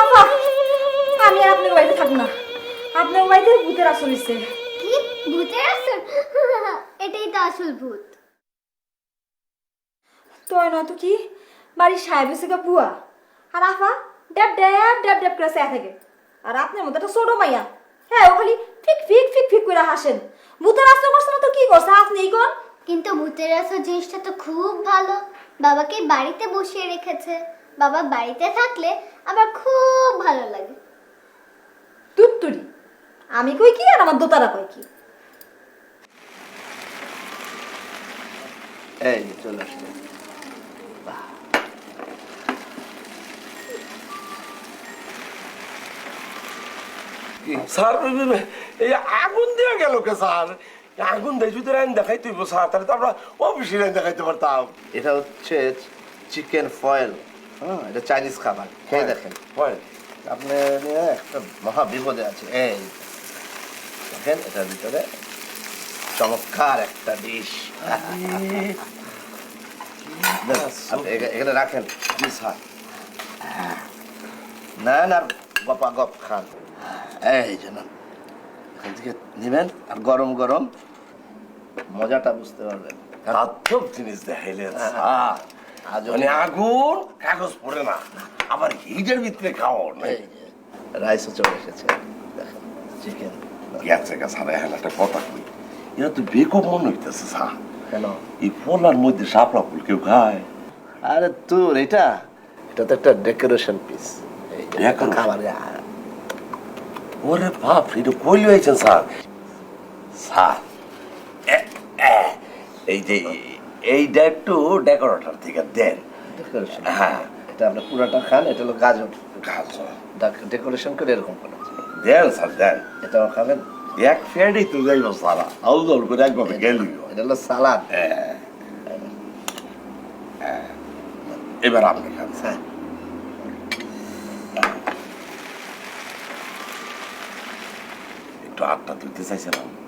আব্বা আমি আর আপনার বাড়িতে থাকব না। আপনার বাড়িতে ভূতের আসল হচ্ছে কি? ভূতের আসল? এটাই তো আসল ভূত। তোর নয় তো কি? বাড়ির সাহেব হচ্ছে বুয়া। আর আফা ড্যাব ড্যাব ড্যাব ড্যাব করে সায়া থাকে। আর আপনার মতো একটা ছোট মাইয়া। হ্যাঁ ও খালি ফিক ফিক ফিক ফিক করে হাসেন। ভূতের আসল করছে না তো কি করছে? আপনি এই কোন? কিন্তু ভূতের আসল জিনিসটা তো খুব ভালো। বাবাকে বাড়িতে বসিয়ে রেখেছে। বাবা বাড়িতে থাকলে আমার খুব ভালো লাগে। তুত্তুরি। আমি কই কি আর আমার দোতারা কই কি? এই চলে আসছে স্যার এই আগুন দিয়ে গেল কে স্যার? আগুন দিয়ে যদি রাইন দেখাই তুই তাহলে তো আমরা অফিসে রাইন দেখাইতে পারতাম। এটা হচ্ছে চিকেন ফয়েল। হ্যাঁ এটা চাইনিজ খাবার। খেয়ে দেখেন। হয় আপনি একটা মহা বিপদে আছে। এই দেখেন এটার ভিতরে চমৎকার একটা ডিশ এখানে রাখেন। জি স্যার। নেন আর গপা গপ খান। এই জন্য থেকে নেবেন আর গরম গরম মজাটা বুঝতে পারবেন। সার্থক জিনিস দেখাইলেন স্যার। আজ মানে আগুন কাগজ পড়ে না। আবার হিটের ভিতরে খাওয়া রাইসও চলে এসেছে। দেখেন চিকেন গেছে গা এখন একটা কথা কই। এটা তো বেকব মনে হইতেছে স্যার। কেন? এই পোলার মধ্যে সাপলা ফুল কেউ খায়? আরে তোর এটা? এটা তো একটা ডেকোরেশন পিস? খাবারে ওরে বাপ এটা কই হয়েছেন স্যার? স্যার এই যে এইটা একটু ডেকোরেটর থেকে দেন। হ্যাঁ। এটা আপনি পুরোটা খান এটা হলো গাজর গাজর। ডেকোরেশন করে এরকম করে দেন স্যার দেন। এটাও খাবেন? এক ফেয়ারই তো যাইব সারা আউল দৌল করে একভাবে গেলি এটা হলো সালাদ। এবার আপনি খান হ্যাঁ। আটটা তুলতে চাইছিলাম